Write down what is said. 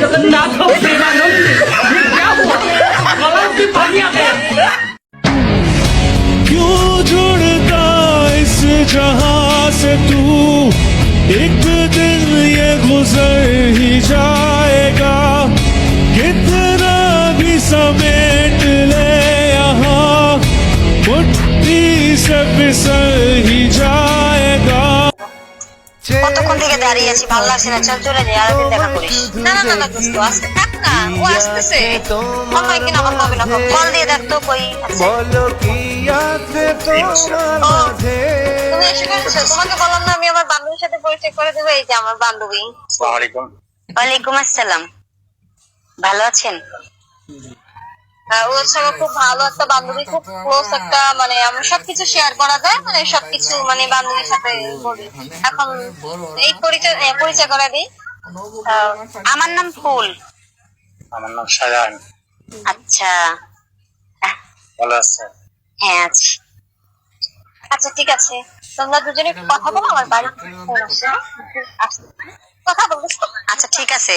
जगन्नाथ क्या हुआ? गला की पानी आ क्यों जुड़ता इस जहाँ से तू एक दिन ये गुजर ही जाएगा कितना भी समेट ले यहाँ मुट्ठी से फिसल কতক্ষণ থেকে দাঁড়িয়ে আছি ভালো লাগছে না চল চলে যাই আরেকদিন দেখা করিস। না না না না দোস্ত আজকে থাক না ও আসতেছে। মনে হয় কিনা আমার না কল দিয়ে দেখ তো কই আছে। তুমি এসে গেছো? তোমাকে বললাম না আমি আমার বান্ধবীর সাথে পরিচয় করে দেবো এই যে আমার বান্ধবী। আসসালামু আলাইকুম। ওয়ালাইকুম আসসালাম। ভালো আছেন? ও হচ্ছে আমার খুব ভালো একটা বান্ধবী খুব ক্লোজ একটা মানে আমরা সবকিছু শেয়ার করা যায় মানে সবকিছু মানে বান্ধবীর সাথে করি এখন এই পরিচয় পরিচয় করে দিই। আহ, আমার নাম ফুল। আমার নাম শাহজাহান আচ্ছা। আহ, ভালো আছে? হ্যাঁ আছি। আচ্ছা ঠিক আছে। তোমরা দুজনে কথা বলো আমার বাড়ি ফোন আসছে। আসছে। কথা বলব আচ্ছা ঠিক আছে।